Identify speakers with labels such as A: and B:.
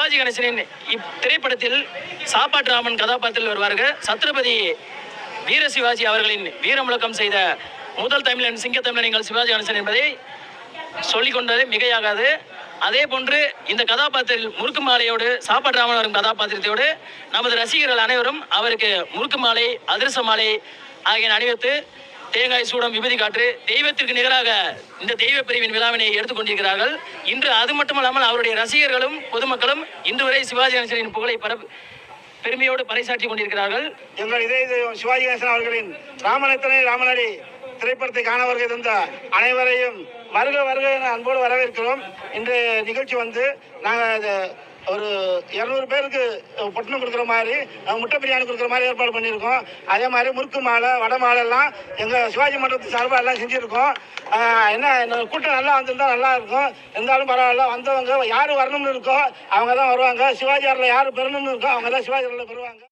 A: சிவாஜி கணேசனின் இத்திரைப்படத்தில் சாப்பாட்டு ராமன் கதாபாத்திரத்தில் வருவார்கள். சத்ரபதி வீர சிவாஜி அவர்களின் வீரமுழக்கம் செய்த முதல் தமிழன் சிங்க தமிழன் எங்கள் சிவாஜி கணேசன் என்பதை சொல்லிக் கொண்டது மிகையாகாது. அதே போன்று இந்த கதாபாத்திரத்தில் முறுக்கு மாலையோடு சாப்பாட்டு ராமன் வரும் கதாபாத்திரத்தோடு நமது ரசிகர்கள் அனைவரும் அவருக்கு முறுக்கு மாலை அதிரச மாலை ஆகியன அணிவித்து தேங்காய் சூடம் விபதி காற்று தெய்வத்திற்கு நிகராக இந்த தெய்வ பிரிவின் விழாவினை எடுத்துக்கொண்டிருக்கிறார்கள் இன்று அது மட்டுமல்லாமல் அவருடைய ரசிகர்களும் பொதுமக்களும் இன்று வரை சிவாஜி கணேசனின் புகழை பரப்பு பெருமையோடு பறைசாற்றி கொண்டிருக்கிறார்கள்.
B: எங்கள் இதே சிவாஜி கணேசன் அவர்களின் ராமனத்தனை ராமநாடி திரைப்படத்தை காண வருகை தந்த அனைவரையும் வருக வருக என அன்போடு வரவேற்கிறோம். இன்று நிகழ்ச்சி வந்து நாங்கள் ஒரு இரநூறு பேருக்கு புட்டினம் கொடுக்குற மாதிரி முட்டை பிரியாணி கொடுக்குற மாதிரி ஏற்பாடு பண்ணியிருக்கோம். அதே மாதிரி முறுக்கு மாலை வடை மாலை எல்லாம் எங்கள் சிவாஜி மண்டபத்து சார்பாக எல்லாம் செஞ்சுருக்கோம். என்ன கூட்டம் நல்லா வந்திருந்தா நல்லா இருக்கும். இருந்தாலும் பரவாயில்ல வந்தவங்க யார் வரணும்னு இருக்கோ அவங்க தான் வருவாங்க. சிவாஜி அறையில் யார் பெறணும்னு இருக்கோ அவங்க தான் சிவாஜி அறையில் பெறுவாங்க.